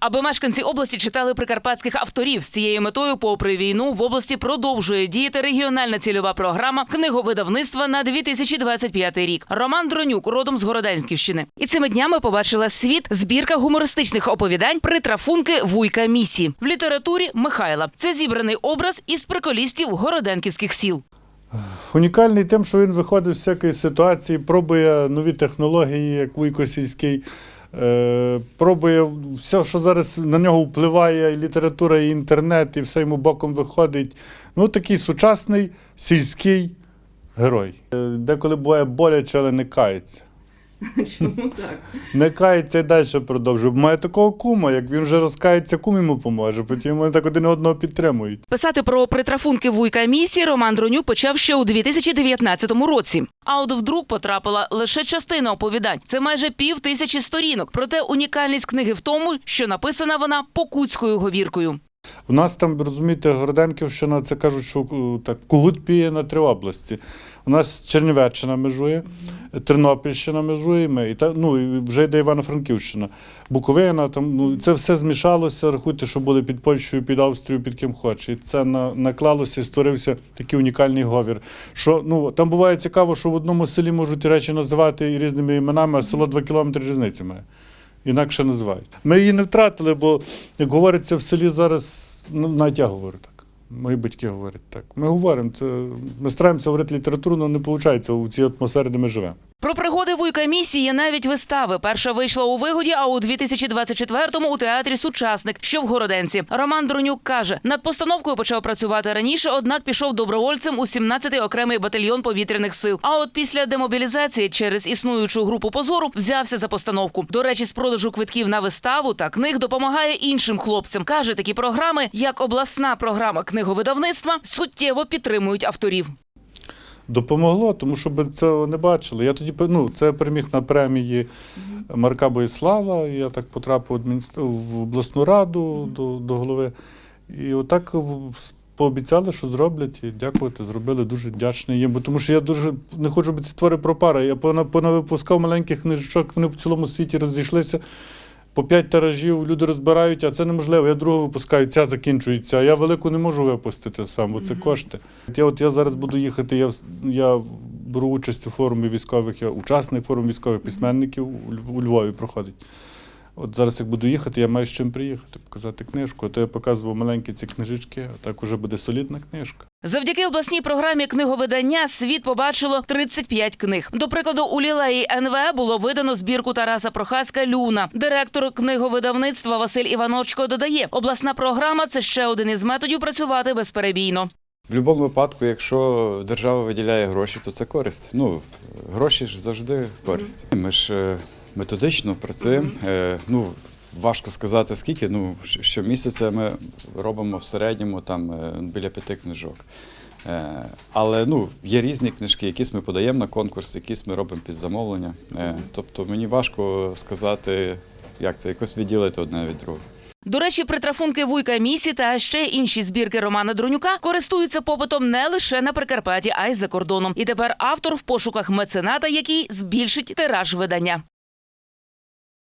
Аби мешканці області читали прикарпатських авторів з цією метою, попри війну, в області продовжує діяти регіональна цільова програма книговидавництва на 2025 рік. Роман Дронюк родом з Городенківщини. І цими днями побачила світ збірка гумористичних оповідань притрафунки Вуйка Місі в літературі Михайла. Це зібраний образ із приколістів городенківських сіл. Унікальний тим, що він виходить з всякої ситуації, пробує нові технології, як Вуйко Сільський, пробує все, що зараз на нього впливає, і література, і інтернет, і все йому боком виходить. Ну, такий сучасний сільський герой. Е, Деколи буває боляче, але не кається. Чому так? Не кається і далі продовжує. Має такого кума, як він вже розкається, кум йому поможе. Потім вони так один одного підтримують. Писати про притрафунки Вуйка Місі Роман Дронюк почав ще у 2019 році. А от в друк потрапила лише частина оповідань. Це майже пів тисячі сторінок. Проте унікальність книги в тому, що написана вона покутською говіркою. У нас там, розумієте, Городенківщина, це кажуть, що е, так, кугут піє на три області. У нас Чернівеччина межує, Тернопільщина межує, ми, і та, ну, і вже йде Івано-Франківщина, Буковина, там, ну, це все змішалося, рахуйте, що були під Польщею, під Австрією, під ким хоче. І це на, наклалося і створився такий унікальний говір. Що, ну, там буває цікаво, що в одному селі можуть речі називати і різними іменами, а село 2 кілометри різниці має. Інакше називають. Ми її не втратили, бо, як говориться, в селі зараз, ну, навіть я говорю так. Мої батьки говорять так. Ми говоримо, це, ми стараємося говорити літературно, не виходить у цій атмосфері, де ми живемо. Про пригоди Місі є навіть вистави. Перша вийшла у вигоді, а у 2024-му у театрі Сучасник, що в Городенці. Роман Дронюк каже, над постановкою почав працювати раніше, однак пішов добровольцем у 17-й окремий батальйон повітряних сил. А от після демобілізації через існуючу групу позору взявся за постановку. До речі, з продажу квитків на виставу та книг допомагає іншим хлопцям. каже, такі програми, як обласна програма книговидавництва, суттєво підтримують авторів. Допомогло, тому що ми цього не бачили. Я тоді ну, це переміг на премії Марка Боїслава. Я так потрапив в, обласну раду до, до голови. І отак пообіцяли, що зроблять. І дякувати, зробили. Дуже вдячний їм. Бо тому що я дуже не хочу, аби ці твори пропара. Я пона- понавипускав маленьких книжечок, вони по цілому світі розійшлися. По п'ять тиражів люди розбирають, а це неможливо. Я другу випускаю, ця закінчується. А я велику не можу випустити сам, бо це кошти. Я от я зараз буду їхати. Я, я беру участь у форумі військових, я учасник форуму військових письменників у Львові проходить. От зараз, як буду їхати, я маю з чим приїхати, показати книжку. А то я показував маленькі ці книжечки, а так уже буде солідна книжка. Завдяки обласній програмі книговидання світ побачило 35 книг. До прикладу, у лілеї НВ було видано збірку Тараса Прохаська Люна. Директор книговидавництва Василь Іваночко додає, обласна програма це ще один із методів працювати безперебійно. В будь-якому випадку, якщо держава виділяє гроші, то це користь. Ну, гроші ж завжди користь. Ми ж е, методично працюємо. Е, Ну, важко сказати скільки. Ну, щомісяця ми робимо в середньому там е, біля п'яти книжок. Е, Але ну, є різні книжки, якісь ми подаємо на конкурс, якісь ми робимо під замовлення. Тобто мені важко сказати, як це, якось відділити одне від другого. До речі, притрафунки Вуйка Місі та ще інші збірки Романа Дронюка користуються попитом не лише на Прикарпатті, а й за кордоном. І тепер автор в пошуках мецената, який збільшить тираж видання.